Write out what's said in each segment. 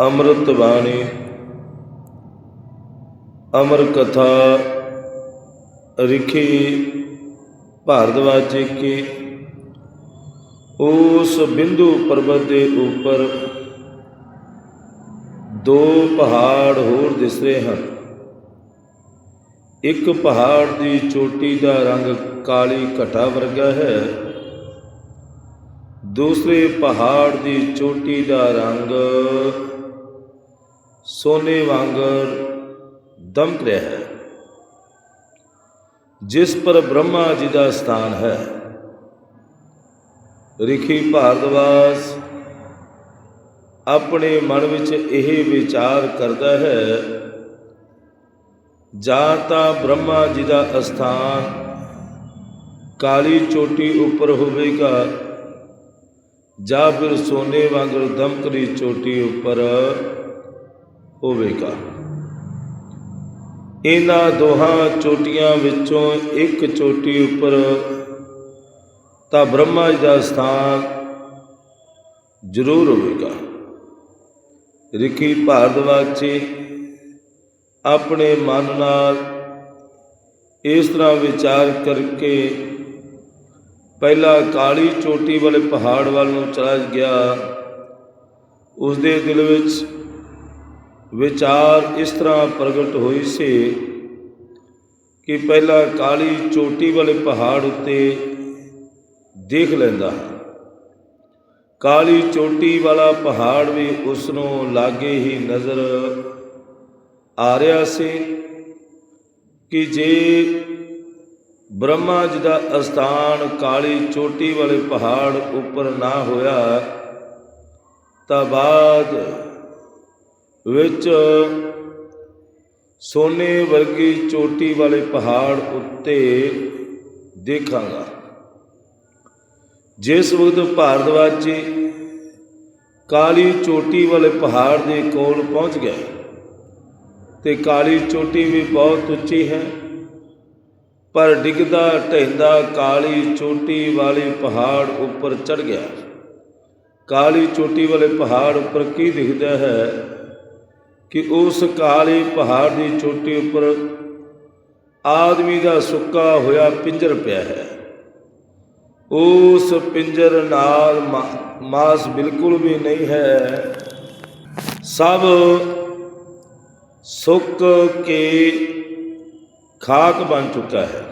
ਅੰਮ੍ਰਿਤ ਬਾਣੀ ਅਮਰ ਕਥਾ, ਰਿਖੀ ਭਾਰਦਵਾਜ ਕੀ ਉਸ ਬਿੰਦੂ ਪਰਬਤ ਦੇ ਉੱਪਰ ਦੋ ਪਹਾੜ ਹੋਰ ਦਿਸ ਰਹੇ ਹਨ। ਇੱਕ ਪਹਾੜ ਦੀ ਚੋਟੀ ਦਾ ਰੰਗ ਕਾਲੀ ਘਟਾ ਵਰਗਾ ਹੈ। ਦੂਸਰੇ ਪਹਾੜ ਦੀ ਚੋਟੀ ਦਾ ਰੰਗ ਸੋਨੇ ਵਾਂਗਰ ਦਮਕ ਰਿਹਾ ਹੈ। ਜਿਸ ਪਰ ਬ੍ਰਹਮਾ ਜੀ ਦਾ ਸਥਾਨ ਹੈ, ਰਿਖੀ ਭਾਰਦਵਾਸ ਆਪਣੇ ਮਨ ਵਿੱਚ ਇਹ ਵਿਚਾਰ ਕਰਦਾ ਹੈ, ਜਾਂ ਤਾਂ ਬ੍ਰਹਮਾ ਜੀ ਦਾ ਅਸਥਾਨ ਕਾਲੀ ਚੋਟੀ ਉੱਪਰ ਹੋਵੇਗਾ, ਜਾਂ ਫਿਰ ਸੋਨੇ ਵਾਂਗਰ ਦਮਕਰੀ ਚੋਟੀ ਉੱਪਰ ਹੋਵੇਗਾ। ਇਹਨਾਂ ਦੋਹਾਂ ਚੋਟੀਆਂ ਵਿੱਚੋਂ ਇੱਕ ਚੋਟੀ ਉੱਪਰ ਤਾਂ ਬ੍ਰਹਮਾ ਜੀ ਦਾ ਸਥਾਨ ਜ਼ਰੂਰ ਹੋਵੇਗਾ। ਰਿਖੀ ਭਾਰਦਵਾਜ ਆਪਣੇ ਮਨ ਨਾਲ ਇਸ ਤਰ੍ਹਾਂ ਵਿਚਾਰ ਕਰਕੇ ਪਹਿਲਾ ਕਾਲੀ ਚੋਟੀ ਵਾਲੇ ਪਹਾੜ ਵੱਲ ਨੂੰ ਚਲਾ ਗਿਆ। ਉਸ ਦੇ ਦਿਲ ਵਿੱਚ ਵਿਚਾਰ ਇਸ ਤਰ੍ਹਾਂ ਪ੍ਰਗਟ ਹੋਈ ਸੀ ਕਿ ਪਹਿਲਾ ਕਾਲੀ ਚੋਟੀ ਵਾਲੇ ਪਹਾੜ ਉੱਤੇ ਦੇਖ ਲੈਂਦਾ ਹੈ। ਕਾਲੀ ਚੋਟੀ ਵਾਲਾ ਪਹਾੜ ਵੀ ਉਸ ਨੂੰ ਲਾਗੇ ਹੀ ਨਜ਼ਰ ਆ ਰਿਹਾ ਸੀ ਕਿ ਜੇ ਬ੍ਰਹਮਾ ਜੀ ਦਾ ਅਸਥਾਨ ਕਾਲੀ ਚੋਟੀ ਵਾਲੇ ਪਹਾੜ ਉੱਪਰ ਨਾ ਹੋਇਆ ਤਾਂ ਬਾਅਦ ਵਿੱਚ ਸੋਨੇ ਵਰਗੀ ਚੋਟੀ ਵਾਲੇ ਪਹਾੜ ਉੱਤੇ ਦੇਖਾਂਗਾ। ਜਿਸ ਵਕਤ ਭਾਰਦਵਾਜ ਕਾਲੀ ਚੋਟੀ ਵਾਲੇ ਪਹਾੜ ਦੇ ਕੋਲ ਪਹੁੰਚ ਗਏ ਤੇ ਕਾਲੀ ਚੋਟੀ ਵੀ ਬਹੁਤ ਉੱਚੀ ਹੈ, ਪਰ ਡਿੱਗਦਾ ਢਹਿੰਦਾ ਕਾਲੀ ਚੋਟੀ ਵਾਲੇ ਪਹਾੜ ਉੱਪਰ ਚੜ ਗਿਆ। ਕਾਲੀ ਚੋਟੀ ਵਾਲੇ ਪਹਾੜ ਉੱਪਰ ਕੀ ਦਿਖਦਾ ਹੈ? ਕਿ ਉਸ ਕਾਲੇ ਪਹਾੜ ਦੀ ਚੋਟੀ ਉੱਪਰ ਆਦਮੀ ਦਾ ਸੁੱਕਾ ਹੋਇਆ ਪਿੰਜਰ ਪਿਆ ਹੈ। ਉਸ ਪਿੰਜਰ ਨਾਲ ਮਾਸ ਬਿਲਕੁਲ ਵੀ ਨਹੀਂ ਹੈ। ਸਭ ਸੁੱਕ ਕੇ ਖਾਕ ਬਣ ਚੁੱਕਾ ਹੈ।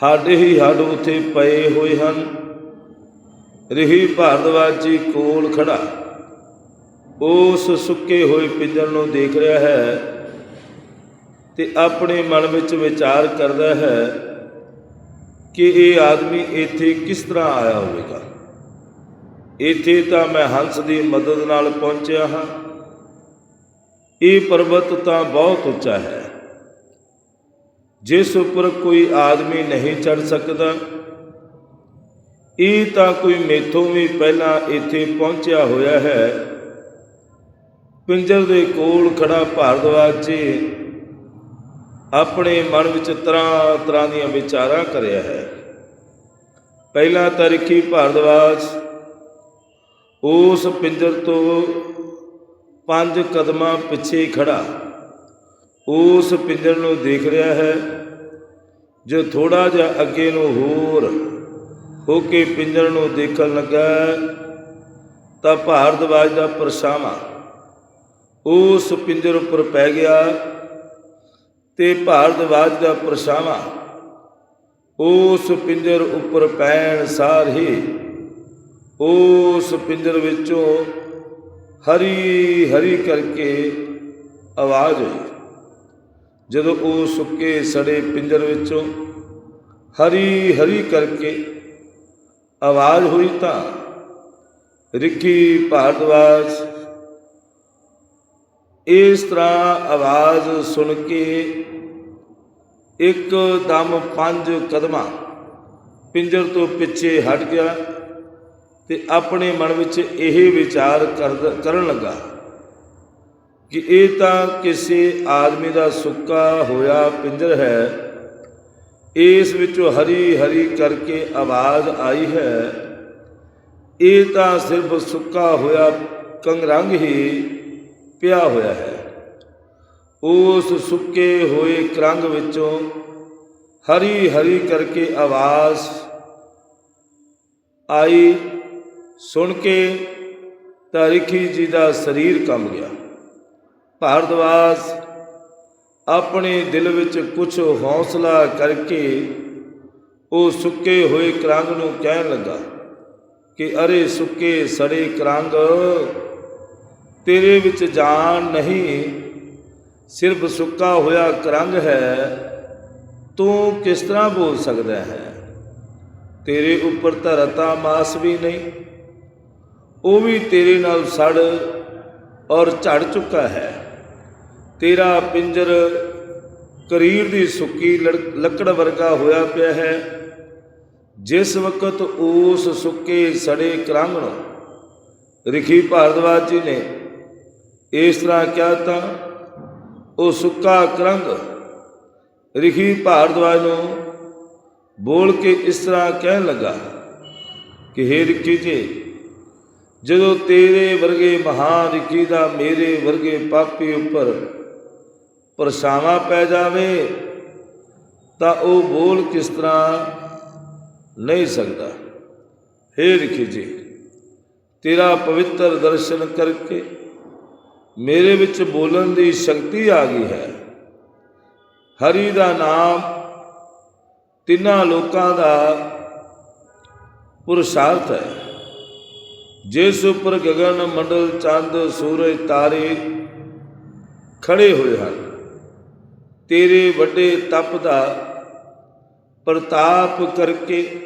ਹੱਡ ਹੀ ਹੱਡ ਉੱਥੇ ਪਏ ਹੋਏ ਹਨ। ਰਹੀ ਭਾਰਦਵਾਜ਼ੀ ਕੋਲ ਖੜਾ ਉਸ ਸੁੱਕੇ ਹੋਏ ਪਿੰਜਰ ਨੂੰ ਦੇਖ ਰਿਹਾ ਹੈ ਤੇ ਆਪਣੇ ਮਨ ਵਿੱਚ ਵਿਚਾਰ ਕਰਦਾ ਹੈ ਕਿ ਇਹ ਆਦਮੀ ਇੱਥੇ ਕਿਸ ਤਰ੍ਹਾਂ ਆਇਆ ਹੋਵੇਗਾ। ਇੱਥੇ ਤਾਂ ਮੈਂ ਹੰਸ ਦੀ ਮਦਦ ਨਾਲ ਪਹੁੰਚਿਆ ਹਾਂ। ਇਹ ਪਰਬਤ ਤਾਂ ਬਹੁਤ ਉੱਚਾ ਹੈ। ਜਿਸ ਉੱਪਰ ਕੋਈ ਆਦਮੀ ਨਹੀਂ ਚੜ ਸਕਦਾ, ਇਹ ਤਾਂ ਕੋਈ ਮੇਥੋਂ ਵੀ ਪਹਿਲਾਂ ਇੱਥੇ ਪਹੁੰਚਿਆ ਹੋਇਆ ਹੈ। ਪਿੰਜਰ ਦੇ ਕੋਲ ਖੜਾ ਭਾਰਦਵਾਜ ਜੀ ਆਪਣੇ ਮਨ ਵਿੱਚ ਤਰ੍ਹਾਂ ਤਰ੍ਹਾਂ ਦੀਆਂ ਵਿਚਾਰਾਂ ਕਰਿਆ ਹੈ। ਪਹਿਲਾ ਤਰੀਖੀ ਭਾਰਦਵਾਜ, ਉਸ ਪਿੰਜਰ ਤੋਂ ਪੰਜ ਕਦਮਾਂ ਪਿੱਛੇ ਖੜਾ। ਉਸ ਪਿੰਜਰ ਨੂੰ ਦੇਖ ਰਿਹਾ ਹੈ, ਜੋ ਥੋੜਾ ਜਿਹਾ ਅੱਗੇ ਨੂੰ ਹੋਰ ਹੋ ਕੇ ਪਿੰਜਰ ਨੂੰ ਦੇਖਣ ਲੱਗਾ ਤਾਂ ਭਾਰਦਵਾਜ ਦਾ ਪਰਛਾਵਾਂ ਉਸ ਪਿੰਜਰ ਉੱਪਰ ਪੈ ਗਿਆ ਤੇ ਭਾਰਦਵਾਜ ਦਾ ਪਰਛਾਵਾਂ ਉਸ ਪਿੰਜਰ ਉੱਪਰ ਪੈਣ ਸਾਰ ਹੀ ਉਸ ਪਿੰਜਰ ਵਿੱਚੋਂ ਹਰੀ ਹਰੀ ਕਰਕੇ ਆਵਾਜ਼ ਹੋਈ ਜਦੋਂ ਉਹ ਸੁੱਕੇ ਸੜੇ ਪਿੰਜਰ ਵਿੱਚੋਂ ਹਰੀ ਹਰੀ ਕਰਕੇ ਆਵਾਜ਼ ਹੋਈ ਤਾਂ ਰਿੱਖੀ ਭਾਰਦਵਾਜ ਇਸ ਤਰ੍ਹਾਂ ਆਵਾਜ਼ ਸੁਣ ਕੇ ਇੱਕ ਦਮ ਪੰਜ ਕਦਮਾਂ ਪਿੰਜਰ ਤੋਂ ਪਿੱਛੇ ਹਟ ਗਿਆ ਤੇ ਆਪਣੇ ਮਨ ਵਿੱਚ ਇਹ ਵਿਚਾਰ ਕਰਨ ਲੱਗਾ ਕਿ ਇਹ ਤਾਂ ਕਿਸੇ ਆਦਮੀ ਦਾ ਸੁੱਕਾ ਹੋਇਆ ਪਿੰਜਰ ਹੈ। ਇਸ ਵਿੱਚੋਂ ਹਰੀ ਹਰੀ ਕਰਕੇ ਆਵਾਜ਼ ਆਈ ਹੈ। ਇਹ ਤਾਂ ਸਿਰਫ ਸੁੱਕਾ ਹੋਇਆ ਕੰਗਰੰਗ ਹੀ ਪਿਆ ਹੋਇਆ ਹੈ। ਉਸ ਸੁੱਕੇ ਹੋਏ ਕਰੰਗ ਵਿੱਚੋਂ ਹਰੀ ਹਰੀ ਕਰਕੇ ਆਵਾਜ਼ ਆਈ। ਸੁਣ ਕੇ ਤਾਰਿਖੀ ਜੀ ਦਾ ਸਰੀਰ ਕੰਬ ਗਿਆ। ਭਾਰਦਵਾਸ ਆਪਣੇ ਦਿਲ ਵਿੱਚ ਕੁਝ ਹੌਸਲਾ ਕਰਕੇ ਉਹ ਸੁੱਕੇ ਹੋਏ ਕਰੰਗ ਨੂੰ ਕਹਿਣ ਲੱਗਾ ਕਿ ਅਰੇ ਸੁੱਕੇ ਸੜੇ ਕਰੰਗ ਤੇਰੇ ਵਿੱਚ ਜਾਨ ਨਹੀਂ, ਸਿਰਫ ਸੁੱਕਾ ਹੋਇਆ ਕਰੰਗ ਹੈ, ਤੂੰ ਕਿਸ ਤਰ੍ਹਾਂ ਬੋਲ ਸਕਦਾ ਹੈ? ਤੇਰੇ ਉੱਪਰ ਧਰਤਾ ਮਾਸ ਵੀ ਨਹੀਂ, ਉਹ ਵੀ ਤੇਰੇ ਨਾਲ ਸੜ ਔਰ ਝੜ ਚੁੱਕਾ ਹੈ। ਤੇਰਾ ਪਿੰਜਰ ਕਰੀਰ ਦੀ ਸੁੱਕੀ ਲੜ- ਲੱਕੜ ਵਰਗਾ ਹੋਇਆ ਪਿਆ ਹੈ, ਜਿਸ ਵਕਤ ਉਸ ਸੁੱਕੇ ਸੜੇ ਕਰੰਗ ਨੂੰ ਰਿਖੀ ਭਾਰਦਵਾਜ ਜੀ ਨੇ ਇਸ ਤਰ੍ਹਾਂ ਕਿਹਾ ਤਾਂ ਉਹ ਸੁੱਕਾ ਕਰੰਗ ਰਿਖੀ ਭਾਰਦਵਾਜ ਨੂੰ ਬੋਲ ਕੇ ਇਸ ਤਰ੍ਹਾਂ ਕਹਿਣ ਲੱਗਾ ਕਿ, ਹੇ ਰਿਖੀ ਜੀ, ਜਦੋਂ ਤੇਰੇ ਵਰਗੇ ਮਹਾਨ ਰਿਖੀ ਦਾ ਮੇਰੇ ਵਰਗੇ ਪਾਪੀ ਉੱਪਰ ਪਰਛਾਵਾਂ ਪੈ ਜਾਵੇ, ਤਾਂ ਉਹ ਬੋਲ ਕਿਸ ਤਰ੍ਹਾਂ ਨਹੀਂ ਸਕਦਾ? ਹੇ ਰਿਖੀ ਜੀ, ਤੇਰਾ ਪਵਿੱਤਰ ਦਰਸ਼ਨ ਕਰਕੇ ਮੇਰੇ ਵਿੱਚ ਬੋਲਣ ਦੀ ਸ਼ਕਤੀ ਆ ਗਈ ਹੈ। ਹਰੀ ਦਾ ਨਾਮ ਤਿੰਨਾਂ ਲੋਕਾਂ ਦਾ ਪੁਰਸ਼ਾਰਥ ਹੈ। ਜਿਸ ਉੱਪਰ ਗਗਨ, ਮੰਡਲ, ਚੰਦ, ਸੂਰਜ, ਤਾਰੇ ਖੜੇ ਹੋਏ ਹਨ। ਤੇਰੇ ਵੱਡੇ ਤਪ ਦਾ ਪ੍ਰਤਾਪ ਕਰਕੇ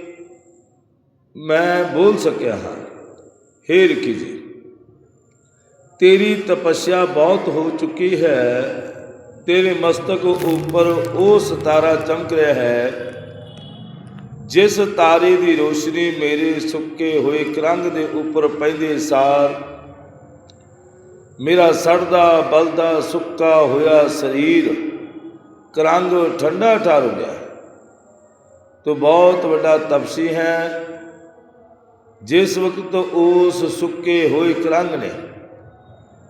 ਮੈਂ ਬੋਲ ਸਕਿਆ ਹਾਂ। ਹੇ ਰਿਖੀ ਜੀ ਤੇਰੀ ਤਪੱਸਿਆ ਬਹੁਤ ਹੋ ਚੁੱਕੀ ਹੈ, ਤੇਰੇ ਮਸਤਕ ਉੱਪਰ ਉਹ ਸਿਤਾਰਾ ਚਮਕ ਰਿਹਾ ਹੈ। ਜਿਸ ਤਾਰੇ ਦੀ ਰੋਸ਼ਨੀ ਮੇਰੇ ਸੁੱਕੇ ਹੋਏ ਕਰੰਗ ਦੇ ਉੱਪਰ ਪੈਂਦੇ ਸਾਰ, ਮੇਰਾ ਸੜਦਾ ਬਲਦਾ ਸੁੱਕਾ ਹੋਇਆ ਸਰੀਰ ਕਰੰਗ ਠੰਡਾ ਠਾਰ ਹੋ। ਗਿਆ ਤੋ ਬਹੁਤ ਵੱਡਾ ਤਪਸੀ ਹੈ। ਜਿਸ ਵਕਤ ਉਸ ਸੁੱਕੇ ਹੋਏ ਕਰੰਗ ਨੇ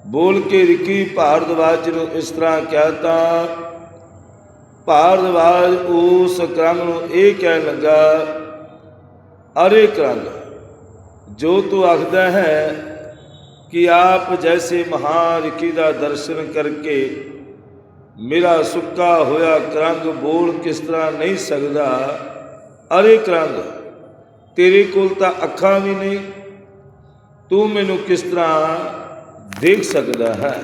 ਬੋਲ ਕੇ ਰਿਕੀ ਭਾਰਦਵਾਜ ਨੂੰ ਇਸ ਤਰ੍ਹਾਂ ਕਿਹਾ ਤਾਂ ਭਾਰਦਵਾਜ ਉਸ ਕਰੰਗ ਨੂੰ ਇਹ ਕਹਿਣ ਲੱਗਾ ਅਰੇ ਕਰੰਗ ਜੋ ਤੂੰ ਆਖਦਾ ਹੈ ਕਿ ਆਪ ਜੈਸੇ ਮਹਾਨ ਰਿਕੀ ਦਾ ਦਰਸ਼ਨ ਕਰਕੇ ਮੇਰਾ ਸੁੱਕਾ ਹੋਇਆ ਕਰੰਗ ਬੋਲ ਕਿਸ ਤਰ੍ਹਾਂ ਨਹੀਂ ਸਕਦਾ ਅਰੇ ਕਰੰਗ ਤੇਰੇ ਕੋਲ ਤਾਂ ਅੱਖਾਂ ਵੀ ਨਹੀਂ, ਤੂੰ ਮੈਨੂੰ ਕਿਸ ਤਰ੍ਹਾਂ ਦੇਖ ਸਕਦਾ ਹੈ।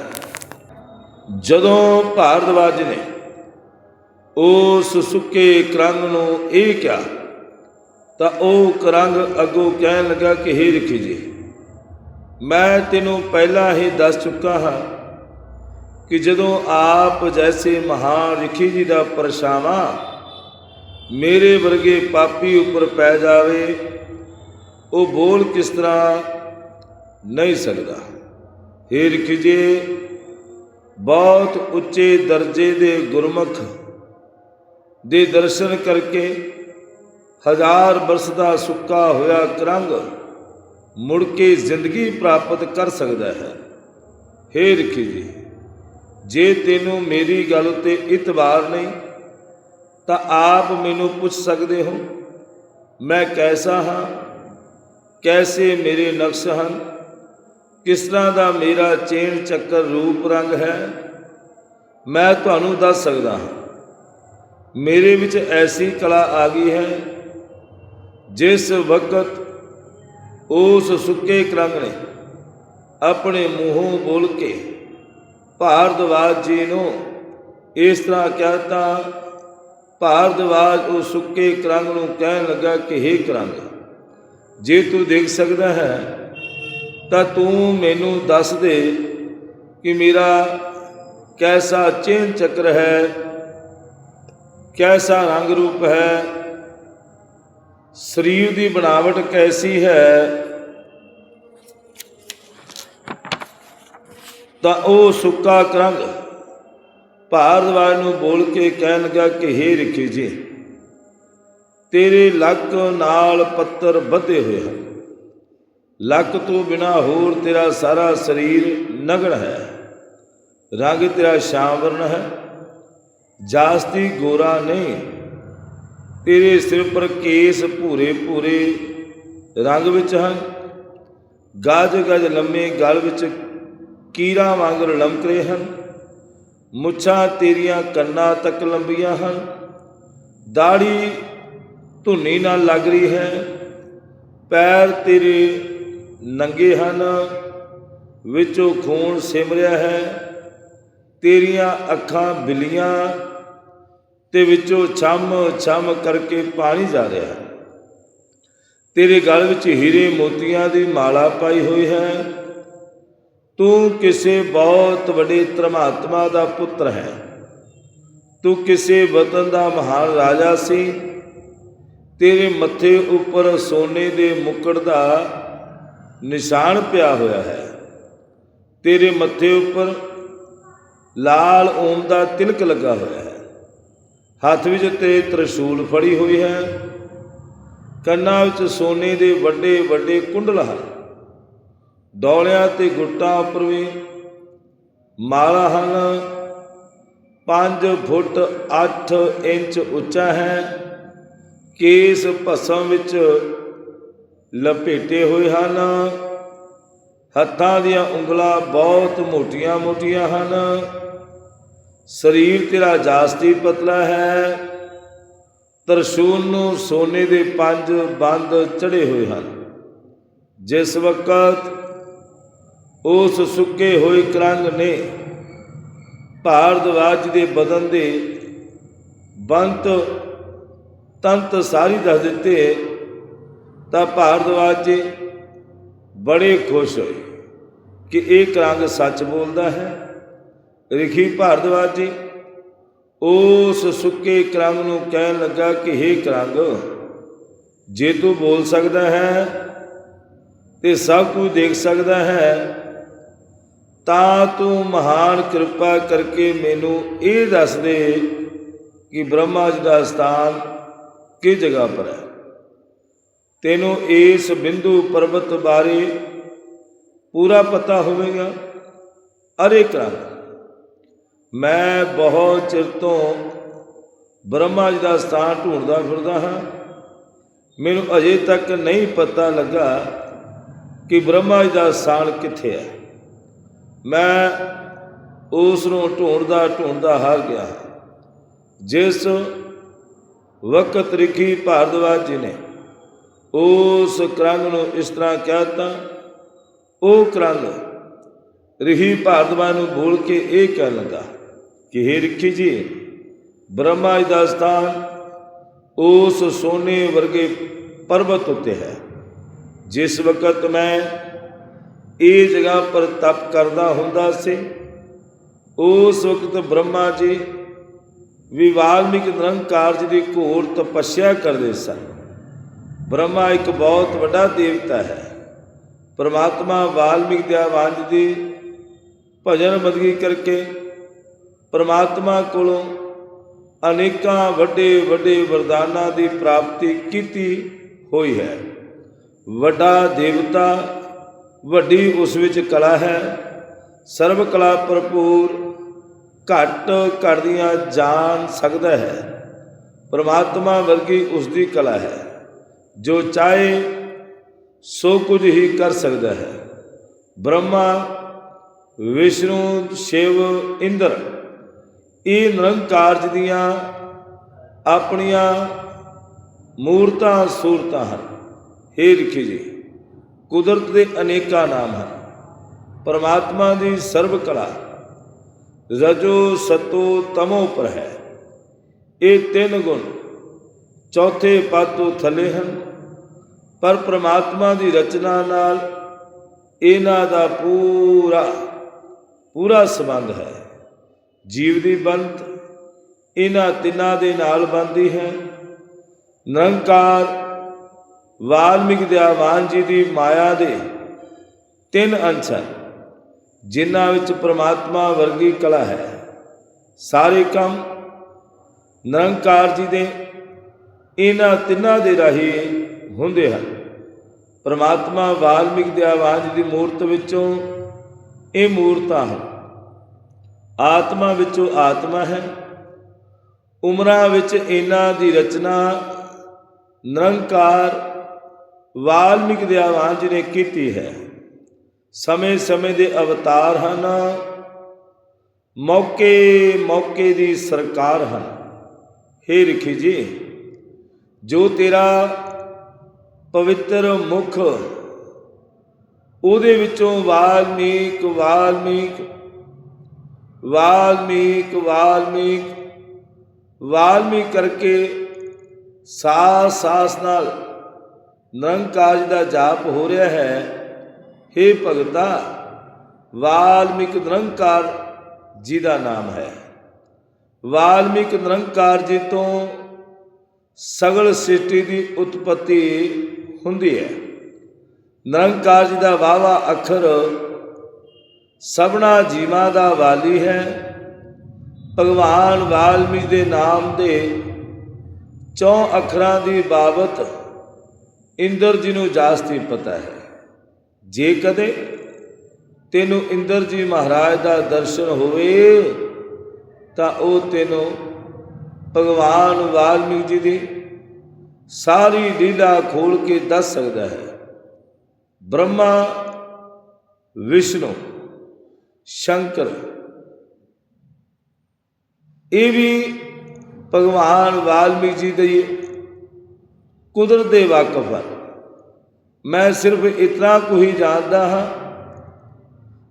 ਜਦੋਂ ਭਾਰਦਵਾਜ ਨੇ ਉਸ ਸੁੱਕੇ ਕਰੰਗ ਨੂੰ ਇਹ ਕਿਹਾ, ਤਾਂ ਉਹ ਕਰੰਗ ਅੱਗੋਂ ਕਹਿਣ ਲੱਗਾ ਕਿ, ਹੇ ਰਖੀ ਜੀ, ਮੈਂ ਤੈਨੂੰ ਪਹਿਲਾਂ ਹੀ ਦੱਸ ਚੁੱਕਾ ਹਾਂ ਕਿ ਜਦੋਂ ਆਪ ਜੈਸੇ ਮਹਾਨ ਰਿਖੀ ਜੀ ਦਾ ਪਰਛਾਵਾਂ ਮੇਰੇ ਵਰਗੇ ਪਾਪੀ ਉੱਪਰ ਪੈ ਜਾਵੇ, ਉਹ ਬੋਲ ਕਿਸ ਤਰ੍ਹਾਂ ਨਹੀਂ ਸਕਦਾ। ਹੇ ਰਿਖੀ ਬਹੁਤ ਉੱਚੇ ਦਰਜੇ ਦੇ ਗੁਰਮੁਖ ਦੇ ਦਰਸ਼ਨ ਕਰਕੇ ਹਜ਼ਾਰ ਬਰਸ ਦਾ ਸੁੱਕਾ ਹੋਇਆ ਕਰੰਗ ਮੁੜ ਕੇ ਜ਼ਿੰਦਗੀ ਪ੍ਰਾਪਤ ਕਰ ਸਕਦਾ ਹੈ। ਹੇ ਰਿਖੀ ਜੀ, ਜੇ ਤੈਨੂੰ ਮੇਰੀ ਗੱਲ 'ਤੇ ਇਤਬਾਰ ਨਹੀਂ, ਤਾਂ ਆਪ ਮੈਨੂੰ ਪੁੱਛ ਸਕਦੇ ਹੋ, ਮੈਂ ਕੈਸਾ ਹਾਂ, ਕੈਸੇ ਮੇਰੇ ਨਕਸ਼ ਹਨ? ਕਿਸ ਤਰ੍ਹਾਂ ਦਾ ਮੇਰਾ ਚੇਨ ਚੱਕਰ ਰੂਪ ਰੰਗ ਹੈ? ਮੈਂ ਤੁਹਾਨੂੰ ਦੱਸ ਸਕਦਾ ਹਾਂ। ਮੇਰੇ ਵਿੱਚ ਐਸੀ ਕਲਾ ਆ ਗਈ ਹੈ, ਜਿਸ ਵਕਤ ਉਸ ਸੁੱਕੇ ਕਰੰਗ ਨੇ ਆਪਣੇ ਮੂੰਹੋਂ ਬੋਲ ਕੇ ਭਾਰਦਵਾਜ ਜੀ ਨੂੰ ਇਸ ਤਰ੍ਹਾਂ ਕਿਹਾ ਤਾਂ ਭਾਰਦਵਾਜ ਉਹ ਸੁੱਕੇ ਕਰੰਗ ਨੂੰ ਕਹਿਣ ਲੱਗਾ ਕਿ हे ਕਰੰਗ, ਜੇ ਤੂੰ ਦੇਖ ਸਕਦਾ ਹੈ ਤਾਂ ਤੂੰ ਮੈਨੂੰ ਦੱਸ ਦੇ ਕਿ ਮੇਰਾ ਕੈਸਾ ਚੇਨ ਚੱਕਰ ਹੈ, ਕੈਸਾ ਰੰਗ ਰੂਪ ਹੈ, ਸਰੀਰ ਦੀ ਬਣਾਵਟ ਕੈਸੀ ਹੈ। ਤਾਂ ਉਹ ਸੁੱਕਾ ਕਰੰਗ ਭਾਰਦਵਾਜ ਨੂੰ ਬੋਲ ਕੇ ਕਹਿਣ ਲੱਗਾ ਕਿ, ਹੇ ਰਿਖੀ ਜੀ, ਤੇਰੇ ਲੱਕ ਨਾਲ ਪੱਤਰ ਬੱਧੇ ਹੋਏ ਹਨ। ਲੱਕ ਤੋਂ ਬਿਨਾ ਹੋਰ ਤੇਰਾ ਸਾਰਾ ਸਰੀਰ ਨਗਣ ਹੈ। ਰੰਗ ਤੇਰਾ ਸ਼ਾਮਵਰਨ ਹੈ। ਜਾਸਤੀ ਗੋਰਾ ਨਹੀਂ। ਤੇਰੇ ਸਿਰ ਪਰ ਕੇਸ ਭੂਰੇ ਭੂਰੇ ਰੰਗ ਵਿੱਚ ਹਨ। ਗਜ ਗਜ ਲੰਮੇ ਗਲ ਵਿੱਚ ਕੀਰਾ ਵਾਂਗਰ ਲਮਕ ਰਹੇ ਹਨ। ਮੁੱਛਾਂ ਤੇਰੀਆਂ ਕੰਨਾਂ ਤੱਕ ਲੰਬੀਆਂ ਹਨ। ਦਾੜੀ ਧੁੰਨੀ ਨਾਲ ਲੱਗ ਰਹੀ ਹੈ। ਪੈਰ ਤੇਰੇ ਨੰਗੇ ਹਨ, ਵਿੱਚੋਂ ਖੂਨ ਸਿਮਰਿਆ ਹੈ, ਤੇਰੀਆਂ ਅੱਖਾਂ ਬਿਲੀਆਂ ਤੇ ਵਿੱਚੋਂ ਛਮ ਛਮ ਕਰਕੇ ਪਾਣੀ ਜਾ ਰਿਹਾ ਹੈ। ਤੇਰੇ ਗਲ ਵਿੱਚ ਹੀਰੇ ਮੋਤੀਆਂ ਦੀ ਮਾਲਾ ਪਾਈ ਹੋਈ ਹੈ। ਤੂੰ ਕਿਸੇ ਬਹੁਤ ਵੱਡੇ ਧਰਮਾਤਮਾ ਦਾ ਪੁੱਤਰ ਹੈ। ਤੂੰ ਕਿਸੇ ਵਤਨ ਦਾ ਮਹਾਨ ਰਾਜਾ ਸੀ। ਤੇਰੇ ਮੱਥੇ ਉੱਪਰ ਸੋਨੇ ਦੇ ਮੁਕਟ ਦਾ ਨਿਸ਼ਾਨ ਪਿਆ ਹੋਇਆ ਹੈ। ਤੇਰੇ ਮੱਥੇ ਉੱਪਰ ਲਾਲ ਓਮ ਦਾ ਤਿਲਕ ਲੱਗਾ ਹੋਇਆ ਹੈ। ਹੱਥ ਵਿੱਚ ਤੇ ਤ੍ਰਿਸ਼ੂਲ ਫੜੀ ਹੋਈ ਹੈ। ਕੰਨਾਂ ਵਿੱਚ ਸੋਨੇ ਦੇ ਵੱਡੇ ਵੱਡੇ ਕੁੰਡਲ ਹਨ। ਡੋਲਿਆਂ ਤੇ ਗੁੱਟਾਂ ਉੱਪਰ ਵੀ ਮਾਲਾ ਹਨ। 5 ਫੁੱਟ 8 ਇੰਚ ਉੱਚਾ ਹੈ। ਕੇਸ ਭਸਮ ਵਿੱਚ ਲਪੇਟੇ ਹੋਏ ਹਨ। ਹੱਥਾਂ ਦੀਆਂ ਉਂਗਲਾਂ ਬਹੁਤ ਮੋਟੀਆਂ-ਮੋਟੀਆਂ ਹਨ। ਸਰੀਰ ਤੇਰਾ ਜਾਸਤੀ ਪਤਲਾ ਹੈ। ਤਰਸ਼ੂਲ ਨੂੰ ਸੋਨੇ ਦੇ ਪੰਜ ਬੰਦ ਚੜੇ ਹੋਏ ਹਨ। ਜਿਸ ਵਕਤ ਉਸ ਸੁੱਕੇ ਹੋਏ ਕਰੰਗ ਨੇ ਭਾਰਦਵਾਜ ਦੇ ਬਦਨ ਦੇ ਬੰਤ ਤੰਤ ਸਾਰੀ ਦੱਸ ਦਿੱਤੇ ਤਾਂ ਭਾਰਦਵਾਜ ਜੀ ਬੜੇ ਖੁਸ਼ ਹੋਏ ਕਿ ਇਹ ਕਰੰਗ ਸੱਚ ਬੋਲਦਾ ਹੈ। ਰਿਖੀ ਭਾਰਦਵਾਜ ਜੀ ਉਸ ਸੁੱਕੇ ਕਰੰਗ ਨੂੰ ਕਹਿਣ ਲੱਗਾ ਕਿ हे ਕਰੰਗ ਜੇ ਤੂੰ ਬੋਲ ਸਕਦਾ ਹੈ ਤੇ ਸਭ ਕੁਝ ਦੇਖ ਸਕਦਾ ਹੈ, ਤਾਂ ਤੂੰ ਮਹਾਨ ਕਿਰਪਾ ਕਰਕੇ ਮੈਨੂੰ ਇਹ ਦੱਸ ਦੇ ਕਿ ਬ੍ਰਹਮਾ ਜੀ ਦਾ ਸਥਾਨ ਕਿਸ ਜਗ੍ਹਾ ਪਰ ਹੈ। ਤੈਨੂੰ ਇਸ ਬਿੰਦੂ ਪਰਬਤ ਬਾਰੇ ਪੂਰਾ ਪਤਾ ਹੋਵੇਗਾ। ਅਰੇ ਕਰਾਂ ਮੈਂ ਬਹੁਤ ਚਿਰ ਤੋਂ ਬ੍ਰਹਮਾ ਜੀ ਦਾ ਸਥਾਨ ਢੂੰਡਦਾ ਫਿਰਦਾ ਹਾਂ। ਮੈਨੂੰ ਅਜੇ ਤੱਕ ਨਹੀਂ ਪਤਾ ਲੱਗਾ ਕਿ ਬ੍ਰਹਮਾ ਜੀ ਦਾ ਸਥਾਨ ਕਿੱਥੇ ਹੈ। ਮੈਂ ਉਸ ਨੂੰ ਢੂੰਡਦਾ ਢੂੰਡਦਾ ਹਾਰ ਗਿਆ ਜਿਸ ਵਕਤ ਰਿਖੀ ਭਾਰਦਵਾਜ ਜੀ ਨੇ ਉਸ ਕ੍ਰੰਗ ਨੂੰ ਇਸ ਤਰ੍ਹਾਂ ਕਹਿਤਾ ਉਹ ਕ੍ਰੰਗ ਰਿਹੀ ਭਾਰਦਵਾਜ ਨੂੰ ਬੋਲ ਕੇ ਇਹ ਕਹਿ ਲੱਗਾ ਕਿ हे ਰਿਖੀ ਜੀ, ਬ੍ਰਹਮਾ ਜੀ ਦਾ ਸਥਾਨ ਉਸ ਸੋਨੇ ਵਰਗੇ ਪਰਬਤ ਉੱਤੇ ਹੈ। ਜਿਸ ਵਕਤ ਮੈਂ ਇਹ ਜਗ੍ਹਾ ਪਰ ਤਪ ਕਰਦਾ ਹੁੰਦਾ ਸੀ, ਉਸ ਵਕਤ ਬ੍ਰਹਮਾ ਜੀ ਵੀ ਵਾਲਮੀਕ ਨਿਰੰਕਾਰ ਜੀ ਦੀ ਘੋਰ ਤਪੱਸਿਆ ਕਰਦੇ ਸਨ। ਬ੍ਰਹਮਾ ਇੱਕ ਬਹੁਤ ਵੱਡਾ ਦੇਵਤਾ ਹੈ। ਪਰਮਾਤਮਾ ਵਾਲਮੀਕ ਦੇ ਦੀ ਭਜਨ ਬੰਦਗੀ ਕਰਕੇ ਪਰਮਾਤਮਾ ਕੋਲੋਂ ਅਨੇਕਾਂ ਵੱਡੇ ਵੱਡੇ ਵਰਦਾਨਾਂ ਦੀ ਪ੍ਰਾਪਤੀ ਕੀਤੀ ਹੋਈ ਹੈ। ਵੱਡਾ ਦੇਵਤਾ, ਵੱਡੀ ਉਸ ਵਿੱਚ ਕਲਾ ਹੈ। ਸਰਬ ਕਲਾ ਭਰਪੂਰ, ਘਟ ਘੜਦੀਆਂ ਜਾਣ ਸਕਦਾ ਹੈ। ਪਰਮਾਤਮਾ ਵਰਗੀ ਉਸ ਦੀ ਕਲਾ ਹੈ। ਜੋ ਚਾਹੇ ਸੋ ਕੁਝ ਹੀ ਕਰ ਸਕਦਾ ਹੈ। ਬ੍ਰਹਮਾ, ਵਿਸ਼ਨੂੰ, ਸ਼ਿਵ, ਇੰਦਰ, ਇਹ ਨਿਰੰਕਾਰ ਜੀ ਦੀਆਂ ਆਪਣੀਆਂ ਮੂਰਤਾਂ, ਸੂਰਤਾਂ ਹਨ। ਹੇ ਲਿਖੀ ਜੀ, ਕੁਦਰਤ ਦੇ ਅਨੇਕਾਂ ਨਾਮ ਹਨ। ਪਰਮਾਤਮਾ ਦੀ ਸਰਬ ਕਲਾ, ਰਜੋ, ਸਤੋ, ਤਮੋ ਪਰ ਹੈ। ਇਹ ਤਿੰਨ ਗੁਣ ਚੌਥੇ ਪਦ ਤੋਂ ਥੱਲੇ ਹਨ। ਪਰ ਪ੍ਰਮਾਤਮਾ ਦੀ ਰਚਨਾ ਨਾਲ ਇਹਨਾਂ ਦਾ ਪੂਰਾ ਪੂਰਾ ਸੰਬੰਧ ਹੈ। ਜੀਵ ਦੀ ਬੰਤ ਇਹਨਾਂ ਤਿੰਨਾਂ ਦੇ ਨਾਲ ਬੰਦੀ ਹੈ। ਨਿਰੰਕਾਰ ਵਾਲਮੀਕ ਦਿਆਵਾਨ ਜੀ ਦੀ ਮਾਇਆ ਦੇ ਤਿੰਨ ਅੰਸ਼ ਹਨ, ਜਿਨ੍ਹਾਂ ਵਿੱਚ ਪ੍ਰਮਾਤਮਾ ਵਰਗੀ ਕਲਾ ਹੈ। ਸਾਰੇ ਕੰਮ ਨਿਰੰਕਾਰ ਜੀ ਦੇ ਇਹਨਾਂ ਤਿੰਨਾਂ ਦੇ ਰਾਹੀਂ ਹੁੰਦੇ ਹਨ। ਪ੍ਰਮਾਤਮਾ ਵਾਲਮੀਕ ਦੇ ਆਵਾਜ਼ ਦੀ ਮੂਰਤ ਵਿੱਚੋਂ ਇਹ ਮੂਰਤਾਂ ਹਨ। ਆਤਮਾ ਵਿੱਚੋਂ ਆਤਮਾ ਹੈ। ਉਮਰਾਂ ਵਿੱਚ ਇਹਨਾਂ ਦੀ ਰਚਨਾ ਨਿਰੰਕਾਰ ਵਾਲਮੀਕ ਦੇ ਆਵਾਜ਼ ਨੇ ਕੀਤੀ ਹੈ। ਸਮੇਂ ਸਮੇਂ ਦੇ ਅਵਤਾਰ ਹਨ। ਮੌਕੇ ਮੌਕੇ ਦੀ ਸਰਕਾਰ ਹਨ। ਹੇ ਰਖੀ ਜੀ ਜੋ ਤੇਰਾ ਪਵਿੱਤਰ ਮੁਖ, ਉਹਦੇ ਵਿੱਚੋਂ ਵਾਲਮੀਕ ਵਾਲਮੀਕ ਵਾਲਮੀਕ ਵਾਲਮੀਕ ਵਾਲਮੀਕ ਕਰਕੇ ਸਾਸ ਸਾਸ ਨਾਲ ਨਿਰੰਕਾਰ ਜੀ ਦਾ ਜਾਪ ਹੋ ਰਿਹਾ ਹੈ। हे ਭਗਤਾ, ਵਾਲਮੀਕ ਨਿਰੰਕਾਰ ਜੀ ਦਾ ਨਾਮ ਹੈ। ਵਾਲਮੀਕ ਨਿਰੰਕਾਰ ਜੀ ਤੋਂ ਸਗਲ ਸ੍ਰਿਸ਼ਟੀ ਦੀ ਉਤਪਤੀ ਹੁੰਦੀ ਹੈ। ਨਿਰੰਕਾਰ ਜੀ ਦਾ ਵਾਵਾ ਅੱਖਰ ਸਭਨਾ ਜੀਵਾਂ ਦਾ ਵਾਲੀ ਹੈ। ਭਗਵਾਨ ਵਾਲਮੀਕ ਦੇ ਨਾਮ ਦੇ ਚੌ ਅੱਖਰਾਂ ਦੀ ਬਾਬਤ ਇੰਦਰ ਜੀ ਨੂੰ ਜਾਸਤੀ ਪਤਾ ਹੈ। ਜੇ ਕਦੇ ਤੈਨੂੰ ਇੰਦਰ ਜੀ ਮਹਾਰਾਜ ਦਾ ਦਰਸ਼ਨ ਹੋਵੇ ਤਾਂ ਉਹ ਤੈਨੂੰ ਭਗਵਾਨ ਵਾਲਮੀਕ ਜੀ ਦੀ ਸਾਰੀ ਲੀਲਾ ਖੋਲ ਕੇ ਦੱਸ ਸਕਦਾ ਹੈ। ਬ੍ਰਹਮਾ, ਵਿਸ਼ਨੂੰ, ਸ਼ੰਕਰ, ਇਹ ਵੀ ਭਗਵਾਨ ਵਾਲਮੀਕ ਜੀ ਦੇ ਕੁਦਰਤ ਦੇ ਵਾਕਫ ਹਨ। ਮੈਂ ਸਿਰਫ ਇਤਨਾ ਕੁ ਹੀ ਜਾਣਦਾ ਹਾਂ,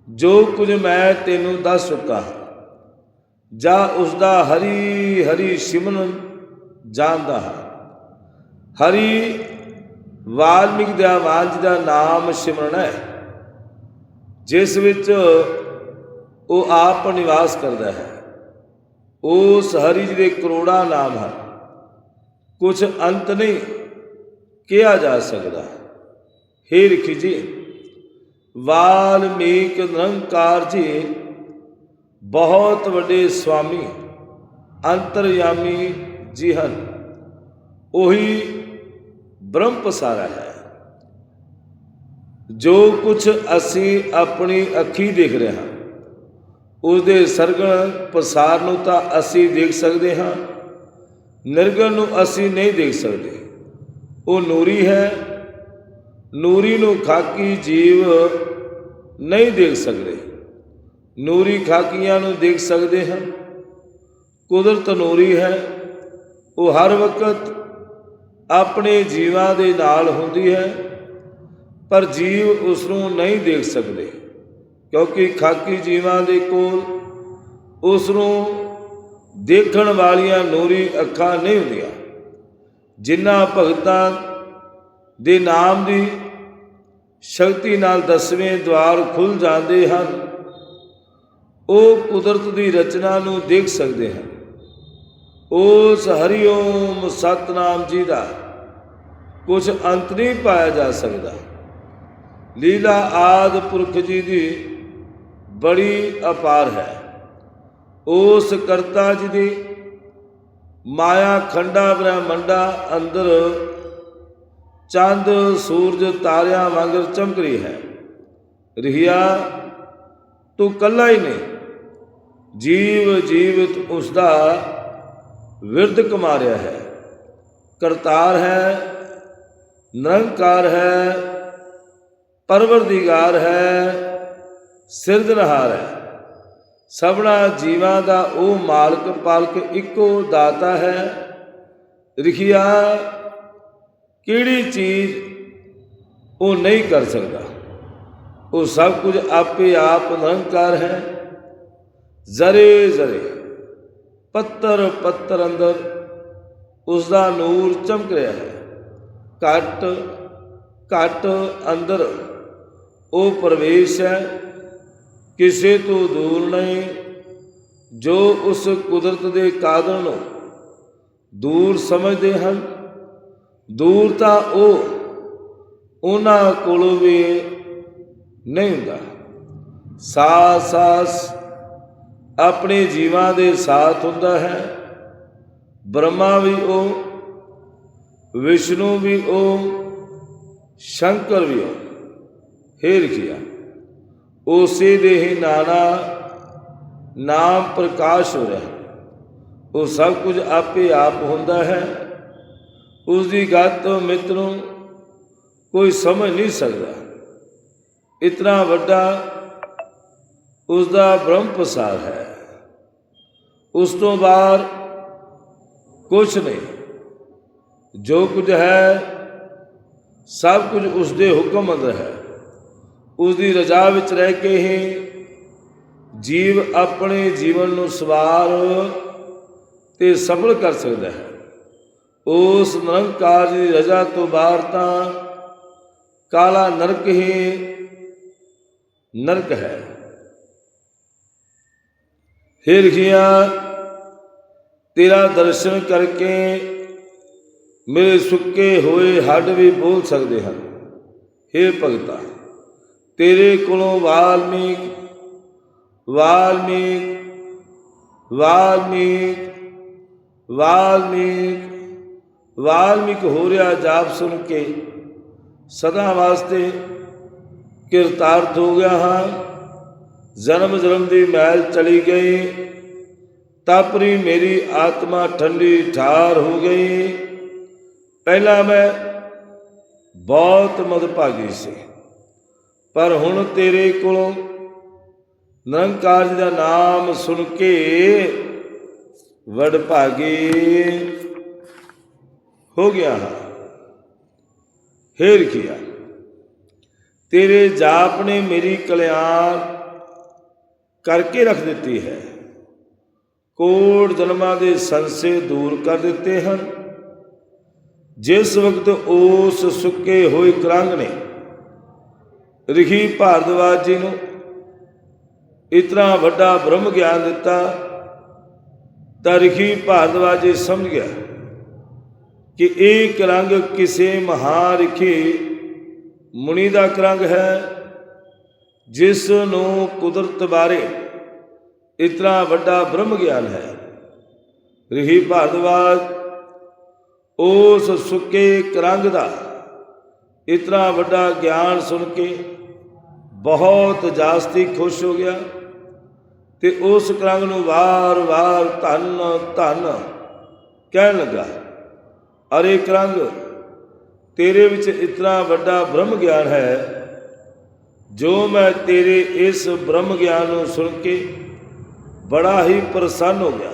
ਜੋ ਕੁਝ ਮੈਂ ਤੈਨੂੰ ਦੱਸ ਚੁੱਕਾ ਹਾਂ। ਜਾਂ ਉਸ ਦਾ ਹਰੀ ਹਰੀ ਸਿਮਰਨ ਜਾਣਦਾ ਹੈ। ਹਰੀ ਵਾਲਮੀਕ ਦੇ ਆਵਾਜ਼ ਦਾ ਨਾਮ ਸਿਮਰਨ ਹੈ, ਜਿਸ ਵਿੱਚ ਉਹ ਆਪ ਨਿਵਾਸ ਕਰਦਾ ਹੈ। ਉਸ ਹਰੀ ਜੀ ਦੇ ਕਰੋੜਾਂ ਨਾਮ ਹਨ। ਕੁਝ ਅੰਤ ਨਹੀਂ ਕਿਹਾ ਜਾ ਸਕਦਾ। ਹੇ ਰਖੀ ਜੀ, ਵਾਲਮੀਕ ਨਿਰੰਕਾਰ ਜੀ ਬਹੁਤ ਵੱਡੇ ਸੁਆਮੀ ਅੰਤਰਯਾਮੀ ਜੀ ਹਨ। ਉਹੀ ਬ੍ਰਹਮ ਪਸਾਰਾ ਹੈ। ਜੋ ਕੁਝ ਅਸੀਂ ਆਪਣੀ ਅੱਖੀ ਦੇਖ ਰਹੇ ਹਾਂ ਉਸ ਦੇ ਸਰਗਣ ਪਸਾਰ ਨੂੰ ਤਾਂ ਅਸੀਂ ਦੇਖ ਸਕਦੇ ਹਾਂ, ਨਿਰਗਣ ਨੂੰ ਅਸੀਂ ਨਹੀਂ ਦੇਖ ਸਕਦੇ। ਉਹ ਨੂਰੀ ਹੈ। ਨੂਰੀ ਨੂੰ ਖਾਕੀ ਜੀਵ ਨਹੀਂ ਦੇਖ ਸਕਦੇ। ਨੂਰੀ ਖਾਕੀਆਂ ਨੂੰ ਦੇਖ ਸਕਦੇ ਹਨ ਕੁਦਰਤ ਨੂਰੀ ਹੈ। ਉਹ ਹਰ ਵਕਤ ਆਪਣੇ ਜੀਵਾਂ ਦੇ ਨਾਲ ਹੁੰਦੀ ਹੈ, ਪਰ ਜੀਵ ਉਸ ਨੂੰ ਨਹੀਂ ਦੇਖ ਸਕਦੇ, ਕਿਉਂਕਿ ਖਾਕੀ ਜੀਵਾਂ ਦੇ ਕੋਲ ਉਸ ਨੂੰ ਦੇਖਣ ਵਾਲੀਆਂ ਨੂਰੀ ਅੱਖਾਂ ਨਹੀਂ ਹੁੰਦੀਆਂ। ਜਿਨ੍ਹਾਂ ਭਗਤਾਂ ਦੇ ਨਾਮ ਦੀ ਸ਼ਕਤੀ ਨਾਲ ਦਸਵੇਂ ਦਵਾਰ ਖੁੱਲ ਜਾਂਦੇ ਹਨ ਉਹ ਕੁਦਰਤ ਦੀ ਰਚਨਾ ਨੂੰ ਦੇਖ ਸਕਦੇ ਹਨ ਉਸ ਹਰੀਓਮ ਸਤਨਾਮ ਜੀ ਦਾ ਕੁਝ ਅੰਤ ਨਹੀਂ ਪਾਇਆ ਜਾ ਸਕਦਾ। ਲੀਲਾ ਆਦ ਪੁਰਖ ਜੀ ਦੀ ਬੜੀ ਅਪਾਰ ਹੈ। ਉਸ ਕਰਤਾ ਜੀ ਦੀ ਮਾਇਆ ਖੰਡਾ ਬ੍ਰਹਮੰਡਾ ਅੰਦਰ ਚੰਦ, ਸੂਰਜ, ਤਾਰਿਆਂ ਵਾਂਗਰ ਚਮਕ ਰਹੀ ਹੈ। ਰਹਿਆ, ਤੂੰ ਕੱਲਾ ਹੀ ਨਹੀਂ। ਜੀਵ ਜੀਵਤ ਉਸ ਦਾ ਵਿਰਧ ਕਮਾਰਿਆ ਹੈ। ਕਰਤਾਰ ਹੈ, ਨਿਰੰਕਾਰ ਹੈ, ਪਰਵਰਦੀਗਾਰ ਹੈ, ਸਿਰਜਣਹਾਰ ਹੈ। ਸਭਨਾ ਜੀਵਾਂ ਦਾ ਉਹ ਮਾਲਕ ਪਾਲਕ ਇੱਕੋ ਦਾਤਾ ਹੈ। ਰਖਿਆ, ਕਿਹੜੀ ਚੀਜ਼ ਉਹ ਨਹੀਂ ਕਰ ਸਕਦਾ। ਉਹ ਸਭ ਕੁਝ ਆਪੇ ਆਪ ਨਿਰੰਕਾਰ ਹੈ। ਜ਼ਰੇ ਜ਼ਰੇ ਪੱਤਰ ਪੱਤਰ ਅੰਦਰ ਉਸ ਦਾ ਨੂਰ ਚਮਕ ਰਿਹਾ ਹੈ। ਘਟ ਘਟ ਅੰਦਰ ਉਹ ਪ੍ਰਵੇਸ਼ ਹੈ। ਕਿਸੇ ਤੋਂ ਦੂਰ ਨਹੀਂ, ਜੋ ਉਸ ਕੁਦਰਤ ਦੇ ਕਾਦਰ ਨੂੰ ਦੂਰ ਸਮਝਦੇ ਹਨ। ਦੂਰ ਤਾਂ ਉਹ ਉਹਨਾਂ ਕੋਲੋਂ ਵੀ ਨਹੀਂ ਹੁੰਦਾ। ਸਾਸ ਸਾਸ ਆਪਣੇ ਜੀਵਾਂ ਦੇ ਸਾਥ ਹੁੰਦਾ ਹੈ। ਬ੍ਰਹਮਾ ਵੀ ਉਹ, ਵਿਸ਼ਨੂੰ ਵੀ ਉਹ, ਸ਼ੰਕਰ ਵੀ ਉਹ। ਹੇਰ ਰਖਿਆ ਉਸੇ ਦੇ ਹੀ ਨਾਨਾ ਨਾਮ ਪ੍ਰਕਾਸ਼ ਹੋ ਰਿਹਾ। ਉਹ ਸਭ ਕੁਝ ਆਪੇ ਆਪ ਹੁੰਦਾ ਹੈ। ਉਸ ਦੀ ਗਤ ਮਿੱਤ ਨੂੰ ਕੋਈ ਸਮਝ ਨਹੀਂ ਸਕਦਾ। ਇਤਨਾ ਵੱਡਾ ਉਸ ਦਾ ਬ੍ਰਹਮ ਪ੍ਰਸਾਰ ਹੈ। ਉਸ ਤੋਂ ਬਾਅਦ ਕੁਛ ਨਹੀਂ। ਜੋ ਕੁਝ ਹੈ, ਸਭ ਕੁਝ ਉਸ ਦੇ ਹੁਕਮ ਅੰਦਰ ਹੈ। ਉਸ ਦੀ ਰਜ਼ਾ ਵਿੱਚ ਰਹਿ ਕੇ ਹੀ ਜੀਵ ਆਪਣੇ ਜੀਵਨ ਨੂੰ ਸਵਾਰ ਤੇ ਸਫਲ ਕਰ ਸਕਦਾ ਹੈ। ਉਸ ਨਿਰੰਕਾਰ ਦੀ ਰਜ਼ਾ ਤੋਂ ਬਾਹਰ ਤਾਂ ਕਾਲਾ ਨਰਕ ਹੀ ਨਰਕ ਹੈ। ਹੇ ਰਖੀਆ ਤੇਰਾ ਦਰਸ਼ਨ ਕਰਕੇ ਮੇਰੇ ਸੁੱਕੇ ਹੋਏ ਹੱਡ ਵੀ ਬੋਲ ਸਕਦੇ ਹਨ। ਹੇ ਭਗਤਾ, ਤੇਰੇ ਕੋਲੋਂ ਵਾਲਮੀਕ ਵਾਲਮੀਕ ਵਾਲਮੀਕ ਵਾਲਮੀਕ ਵਾਲਮੀਕ ਹੋ ਰਿਹਾ ਜਾਪ ਸੁਣ ਕੇ। ਸਦਾ ਵਾਸਤੇ ਕਿਰਤਾਰਥ ਹੋ ਗਿਆ ਹਾਂ। ਜਨਮ ਜਨਮ ਦੀ ਮਹਿਲ ਚਲੀ ਗਈ। ਤਪਰੀ ਮੇਰੀ ਆਤਮਾ ਠੰਡੀ ਠਾਰ ਹੋ ਗਈ। ਪਹਿਲਾਂ ਮੈਂ ਬਹੁਤ ਮਦਭਾਗੀ ਸੀ। ਪਰ ਹੁਣ ਤੇਰੇ ਕੋਲੋਂ ਨਿਰੰਕਾਰ ਜੀ ਦਾ ਨਾਮ ਸੁਣ ਕੇ ਵਡ ਭਾਗੀ ਹੋ ਗਿਆ ਹਾਂ। ਹੇਰ ਕੀਆ। ਤੇਰੇ ਜਾਪ ਨੇ ਮੇਰੀ ਕਲਿਆਣ ਕਰਕੇ ਰੱਖ ਦਿੱਤੀ ਹੈ। ਕੋਟ ਜਨਮਾਂ ਦੇ ਸੰਸੇ ਦੂਰ ਕਰ ਦਿੱਤੇ ਹਨ। ਜਿਸ ਵਕਤ ਉਸ ਸੁੱਕੇ ਹੋਏ ਕਲੰਗ ਨੇ, ਰਿਖੀ ਭਾਰਦਵਾਜ ਜੀ ਨੂੰ ਇਤਨਾ ਵੱਡਾ ਬ੍ਰਹਮ ਗਿਆਨ ਦਿੱਤਾ, ਤਾਂ ਰਿਖੀ ਭਾਰਦਵਾਜ ਜੀ ਸਮਝ ਗਿਆ ਕਿ ਇਹ ਕਲੰਗ ਕਿਸੇ ਮਹਾਰਿਖੀ ਮੁਨੀ ਦਾ ਕਲੰਗ ਹੈ। ਜਿਸ ਨੂੰ ਕੁਦਰਤ ਬਾਰੇ ਇਤਨਾ ਵੱਡਾ ਬ੍ਰਹਮ ਗਿਆਨ ਹੈ। ਰਿਹੀ ਭਾਰਦਵਾਜ, ਉਸ ਸੁੱਕੇ ਕਰੰਗ ਦਾ ਇਤਨਾ ਵੱਡਾ ਗਿਆਨ ਸੁਣ ਕੇ ਬਹੁਤ ਜਾਸਤੀ ਖੁਸ਼ ਹੋ ਗਿਆ ਤੇ ਉਸ ਕਰੰਗ ਨੂੰ ਵਾਰ-ਵਾਰ ਧੰਨ ਧੰਨ ਕਹਿਣ ਲੱਗਾ, ਅਰੇ ਕਰੰਗ, ਤੇਰੇ ਵਿੱਚ ਇਤਨਾ ਵੱਡਾ ਬ੍ਰਹਮ ਗਿਆਨ ਹੈ ਜੋ ਮੈਂ ਤੇਰੇ ਇਸ ਬ੍ਰਹਮ ਗਿਆਨ ਨੂੰ ਸੁਣ ਕੇ ਬੜਾ ਹੀ ਪ੍ਰਸੰਨ ਹੋ ਗਿਆ।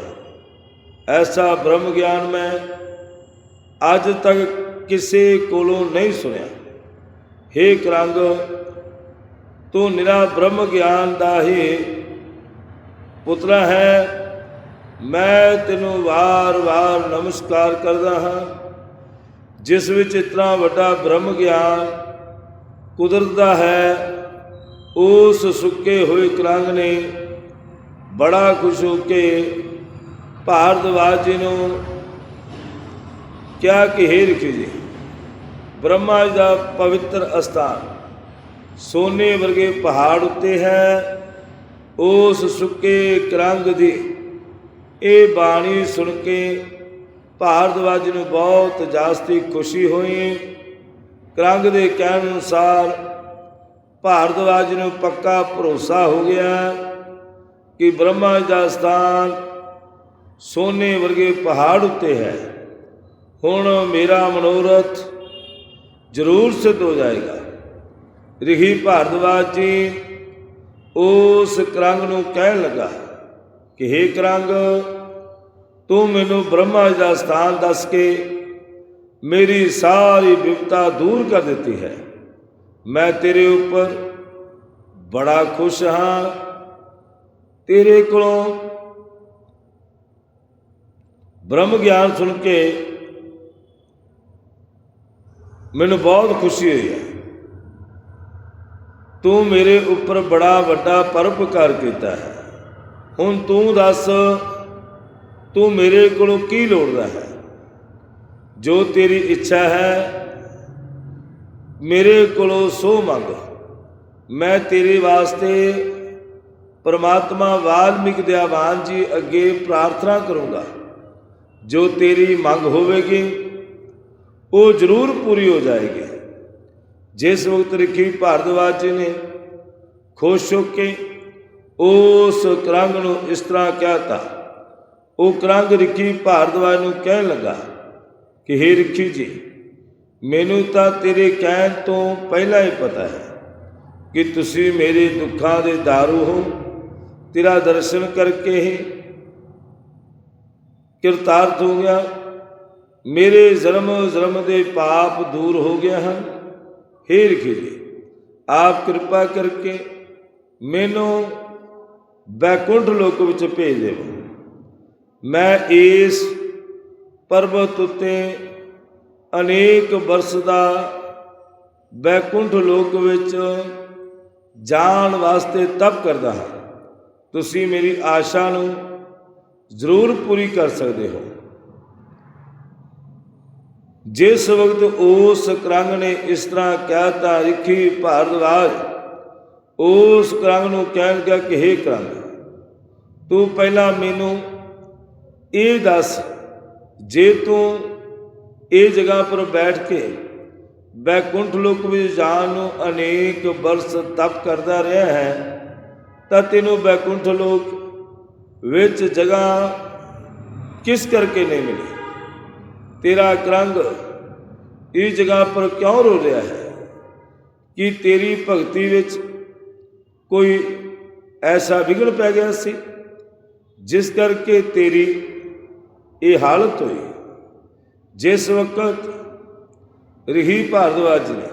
ਐਸਾ ਬ੍ਰਹਮ ਗਿਆਨ ਮੈਂ ਅੱਜ ਤੱਕ ਕਿਸੇ ਕੋਲੋਂ ਨਹੀਂ ਸੁਣਿਆ। हे ਕਰੰਗ, ਤੂੰ ਨਿਰਾ ਬ੍ਰਹਮ ਗਿਆਨ ਦਾ ਹੀ ਪੁੱਤਰਾ ਹੈ। ਮੈਂ ਤੈਨੂੰ ਵਾਰ-ਵਾਰ ਨਮਸਕਾਰ ਕਰਦਾ ਹਾਂ। ਜਿਸ ਵਿੱਚ ਇਤਨਾ ਵੱਡਾ ਬ੍ਰਹਮ ਗਿਆਨ ਕੁਦਰਤ ਦਾ ਹੈ ਉਸ ਸੁੱਕੇ ਹੋਏ ਕਲੰਗ ਨੇ ਬੜਾ ਖੁਸ਼ ਹੋ ਕੇ ਭਾਰਦਵਾਜ ਜੀ ਨੂੰ ਕਿਹਾ ਕਿ ਹੇ ਰਖੀ ਜੀ, ਬ੍ਰਹਮਾ ਜੀ ਦਾ ਪਵਿੱਤਰ ਅਸਥਾਨ ਸੋਨੇ ਵਰਗੇ ਪਹਾੜ ਉੱਤੇ ਹੈ, ਉਸ ਸੁੱਕੇ ਕਰੰਗ ਦੀ ਇਹ ਬਾਣੀ ਸੁਣ ਕੇ ਭਾਰਦਵਾਜ ਨੂੰ ਬਹੁਤ ਜਾਸਤੀ ਖੁਸ਼ੀ ਹੋਈ। ਕਲੰਗ ਦੇ ਕਹਿਣ ਅਨੁਸਾਰ ਭਾਰਦਵਾਜ ਨੂੰ ਪੱਕਾ ਭਰੋਸਾ ਹੋ ਗਿਆ ਕਿ ਬ੍ਰਹਮਾ ਜੀ ਦਾ ਸਥਾਨ ਸੋਨੇ ਵਰਗੇ ਪਹਾੜ ਉੱਤੇ ਹੈ। ਹੁਣ ਮੇਰਾ ਮਨੋਰਥ ਜ਼ਰੂਰ ਸਿੱਧ ਹੋ ਜਾਏਗਾ। ਰਿਹੀ ਭਾਰਦਵਾਜ ਜੀ, ਉਸ ਕਰੰਗ ਨੂੰ ਕਹਿਣ ਲੱਗਾ ਕਿ हे ਕਰੰਗ, ਤੂੰ ਮੈਨੂੰ ਬ੍ਰਹਮਾ ਜੀ ਦਾ ਸਥਾਨ ਦੱਸ ਕੇ ਮੇਰੀ ਸਾਰੀ ਵਿਪਤਾ ਦੂਰ ਕਰ ਦਿੱਤੀ ਹੈ। ਮੈਂ ਤੇਰੇ ਉੱਪਰ ਬੜਾ ਖੁਸ਼ ਹਾਂ। ਤੇਰੇ ਕੋਲੋਂ ਬ੍ਰਹਮ ਗਿਆਨ ਸੁਣ ਕੇ ਮੈਨੂੰ ਬਹੁਤ ਖੁਸ਼ੀ ਹੋਈ ਹੈ। ਤੂੰ ਮੇਰੇ ਉੱਪਰ ਬੜਾ ਵੱਡਾ ਪਰਉਪਕਾਰ ਕੀਤਾ ਹੈ। ਹੁਣ ਤੂੰ ਦੱਸ, ਤੂੰ ਮੇਰੇ ਕੋਲੋਂ ਕੀ ਲੋੜਦਾ ਹੈ? ਜੋ ਤੇਰੀ ਇੱਛਾ ਹੈ ਮੇਰੇ ਕੋਲੋਂ ਸੋ ਮੰਗ। ਮੈਂ ਤੇਰੇ ਵਾਸਤੇ ਪਰਮਾਤਮਾ ਵਾਲਮੀਕ ਦਿਆਵਾਨ ਜੀ ਅੱਗੇ ਪ੍ਰਾਰਥਨਾ ਕਰੂੰਗਾ। ਜੋ ਤੇਰੀ ਮੰਗ ਹੋਵੇਗੀ, ਉਹ ਜ਼ਰੂਰ ਪੂਰੀ ਹੋ ਜਾਏਗੀ। ਜਿਸ ਵਕਤ ਰਿਖੀ ਭਾਰਦਵਾਜ ਜੀ ਨੇ ਖੁਸ਼ ਹੋ ਕੇ ਉਸ ਕਰੰਗ ਨੂੰ ਇਸ ਤਰ੍ਹਾਂ ਕਹਿਤਾ ਉਹ ਕਰੰਗ ਰਿਖੀ ਭਾਰਦਵਾਜ ਨੂੰ ਕਹਿਣ ਲੱਗਾ ਕਿ हे ਰਿਖੀ ਜੀ ਮੈਨੂੰ ਤਾਂ ਤੇਰੇ ਕਹਿਣ ਤੋਂ ਪਹਿਲਾਂ ਹੀ ਪਤਾ ਹੈ ਕਿ ਤੁਸੀਂ ਮੇਰੇ ਦੁੱਖਾਂ ਦੇ ਦਾਰੂ ਹੋ, ਤੇਰਾ ਦਰਸ਼ਨ ਕਰਕੇ ਹੀ ਕਿਰਤਾਰਥ ਹੋ ਗਿਆ, ਮੇਰੇ ਜਨਮ ਜਨਮ ਦੇ ਪਾਪ ਦੂਰ ਹੋ ਗਏ ਹਨ। हे ਰਿਖੀ ਜੀ ਆਪ ਕਿਰਪਾ ਕਰਕੇ ਮੈਨੂੰ ਬੈਕੁੰਠ ਲੋਕ ਵਿੱਚ ਭੇਜ ਦੇਵੋ। ਮੈਂ ਇਸ ਪਰਬਤ ਉਤੇ ਅਨੇਕ ਵਰਸ ਦਾ ਬੈਕੁੰਠ ਲੋਕ ਵਿੱਚ ਜਾਣ ਵਾਸਤੇ ਤਪ ਕਰਦਾ ਹਾਂ। ਤੁਸੀਂ ਮੇਰੀ ਆਸ਼ਾ ਨੂੰ ਜ਼ਰੂਰ ਪੂਰੀ ਕਰ ਸਕਦੇ ਹੋ। ਜਿਸ ਵਕਤ ਉਸ ਕਰੰਗ ਨੇ ਇਸ ਤਰ੍ਹਾਂ ਕਹਿਤਾ, ਰਿਖੀ ਭਾਰਦਵਾਜ ਉਸ ਕਰੰਗ ਨੂੰ ਕਹਿਣ ਗਿਆ ਕਿ हे ਕਰੰਗ, ਤੂੰ ਪਹਿਲਾਂ ਮੈਨੂੰ ਇਹ ਦੱਸ, ਜੇ ਤੂੰ ਇਹ ਜਗ੍ਹਾ ਪਰ ਬੈਠ ਕੇ ਬੈਕੁੰਠ ਲੋਕ ਵਿੱਚ ਜਾਣ ਨੂੰ ਅਨੇਕ ਬਰਸ ਤਪ ਕਰਦਾ ਰਿਹਾ ਹੈ, ਤਾਂ ਤੈਨੂੰ ਬੈਕੁੰਠ ਲੋਕ ਵਿੱਚ ਜਗ੍ਹਾ ਕਿਸ ਕਰਕੇ ਨਹੀਂ ਮਿਲੀ? ਤੇਰਾ ਕਰੰਗ ਇਸ ਜਗ੍ਹਾ ਪਰ ਕਿਉਂ ਰੋ ਰਿਹਾ ਹੈ ਕਿ ਤੇਰੀ ਭਗਤੀ ਵਿੱਚ ਕੋਈ ਐਸਾ ਵਿਗੜ ਪੈ ਗਿਆ ਸੀ, ਜਿਸ ਕਰਕੇ ਤੇਰੀ ਇਹ ਹਾਲਤ ਹੋਈ? ਜਿਸ ਵਕਤ ਰਹੀ ਭਾਰਦਵਾਜ ਨੇ,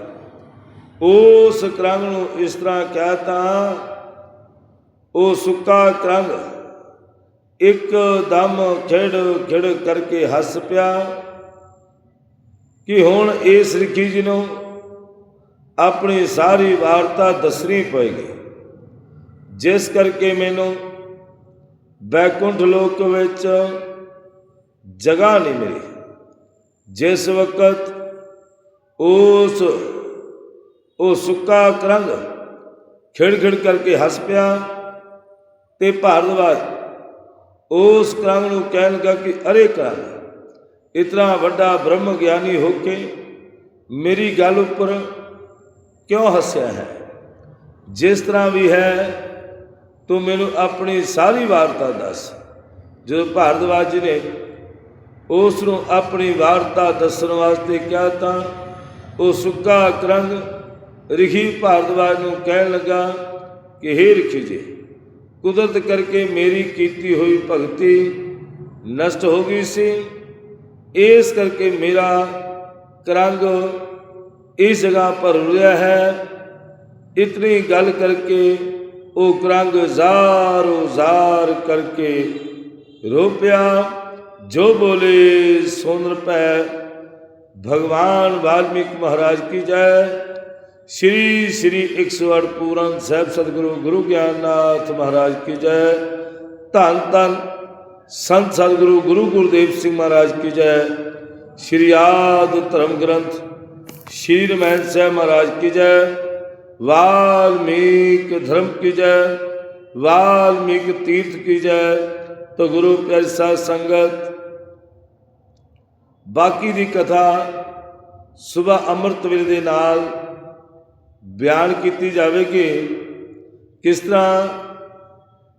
ਉਸ ਕਰੰਗ ਨੂੰ ਇਸ ਤਰ੍ਹਾਂ ਕਹਿਤਾ ਉਹ ਸੁੱਕਾ ਕਰੰਗ ਇੱਕ ਦਮ ਖਿੜ ਖਿੜ ਕਰਕੇ ਹੱਸ ਪਿਆ ਕਿ ਹੁਣ ਇਸ ਰਿਖੀ ਜੀ ਨੂੰ ਆਪਣੀ ਸਾਰੀ ਵਾਰਤਾ ਦੱਸਣੀ ਪਏਗੀ। ਜਿਸ ਕਰਕੇ ਮੈਨੂੰ ਬੈਕੁੰਠ ਲੋਕ ਵਿੱਚ ਜਗ੍ਹਾ ਨਹੀਂ ਮਿਲੀ। ਜਿਸ ਵਕਤ ਉਸ, ਉਹ ਸੁੱਕਾ ਕਰੰਗ ਖਿੜ ਖਿੜ ਕਰਕੇ ਹੱਸ ਪਿਆ ਤੇ ਭਾਰਦਵਾਜ ਉਸ ਕਰੰਗ ਨੂੰ ਕਹਿਣ ਲੱਗਾ ਕਿ, ਅਰੇ ਕਰੰਗ, ਇਤਨਾ ਵੱਡਾ ਬ੍ਰਹਮ ਗਿਆਨੀ ਹੋ ਕੇ ਮੇਰੀ ਗੱਲ ਉੱਪਰ ਕਿਉਂ ਹੱਸਿਆ ਹੈ? ਜਿਸ ਤਰ੍ਹਾਂ ਵੀ ਹੈ, ਤੂੰ ਮੈਨੂੰ ਆਪਣੀ ਸਾਰੀ ਵਾਰਤਾ ਦੱਸ। ਜਦੋਂ ਭਾਰਦਵਾਜ ਜੀ ਨੇ ਉਸ ਨੂੰ ਆਪਣੀ ਵਾਰਤਾ ਦੱਸਣ ਵਾਸਤੇ ਕਿਹਾ ਤਾਂ ਉਹ ਸੁੱਕਾ ਕਰੰਗ ਰਿਖੀ ਭਾਰਦਵਾਜ ਨੂੰ ਕਹਿਣ ਲੱਗਾ ਕਿ हे ਰਿਖੀ ਜੀ, ਕੁਦਰਤ ਕਰਕੇ ਮੇਰੀ ਕੀਤੀ ਹੋਈ ਭਗਤੀ ਨਸ਼ਟ ਹੋ ਗਈ ਸੀ। ਇਸ ਕਰਕੇ ਮੇਰਾ ਕਰੰਗ ਇਸ ਜਗ੍ਹਾ ਪਰ ਰੁਲਿਆ ਹੈ। ਇਤਨੀ ਗੱਲ ਕਰਕੇ ਉਹ ਕਰੰਗ ਜ਼ਾਰੋ ਜ਼ਾਰ ਕਰਕੇ ਰੋ ਪਿਆ ਜੋ ਬੋਲੇ ਸੁਨ ਪੈ ਭਗਵਾਨ ਵਾਲਮੀਕ ਮਹਾਰਾਜ ਕੀ ਜੈ। ਸ਼੍ਰੀ ਸ਼੍ਰੀ 108 ਪੂਰਨ ਸਾਹਿਬ ਸਤਿਗੁਰੂ, ਗੁਰੂ ਗਿਆਨਨਾਥ ਮਹਾਰਾਜ ਕੀ ਜੈ। ਧੰਨ ਧੰਨ ਸੰਤ ਸਤਿਗੁਰੂ, ਗੁਰੂ ਗੁਰਦੇਵ ਸਿੰਘ ਮਹਾਰਾਜ ਕੀ ਜੈ। ਸ਼੍ਰੀ ਆਦ ਧਰਮ ਗ੍ਰੰਥ, ਸ਼੍ਰੀ ਰਮੈਨ ਸਾਹਿਬ ਮਹਾਰਾਜ ਕੀ ਜੈ। ਵਾਲਮੀਕ ਧਰਮ ਕੀ ਜੈ, ਵਾਲਮੀਕ ਤੀਰਥ ਕੀ ਜੈ। ਤੋ ਗੁਰੂ ਪਿਆਰੀ ਸਾਧ ਸੰਗਤ ਬਾਕੀ ਦੀ ਕਥਾ ਸਵੇਰ ਅੰਮ੍ਰਿਤ ਵੇਲੇ ਦੇ ਨਾਲ ਬਿਆਨ ਕੀਤੀ ਜਾਵੇਗੀ। ਕਿਸ ਤਰ੍ਹਾਂ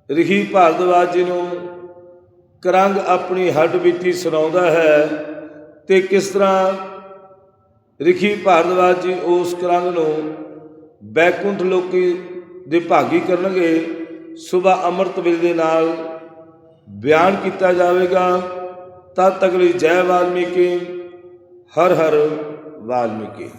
ਰਿਖੀ ਭਾਰਦਵਾਜ ਜੀ ਨੂੰ ਕਰੰਗ ਆਪਣੀ ਹੱਡ ਬੀਤੀ ਸੁਣਾਉਂਦਾ ਹੈ ਤੇ ਕਿਸ ਤਰ੍ਹਾਂ ਰਿਖੀ ਭਾਰਦਵਾਜ ਜੀ ਉਸ ਕਰੰਗ ਨੂੰ ਬੈਕੁੰਠ ਲੋਕੀ ਦੇ ਭਾਗੀ ਕਰਨਗੇ ਸਵੇਰ ਅੰਮ੍ਰਿਤ ਵੇਲੇ ਦੇ ਨਾਲ ਬਿਆਨ ਕੀਤਾ ਜਾਵੇਗਾ। ਤਦ ਤੱਕ ਲਈ ਜੈ ਵਾਲਮੀਕੀ ਹਰ ਹਰ ਵਾਲਮੀਕੀ।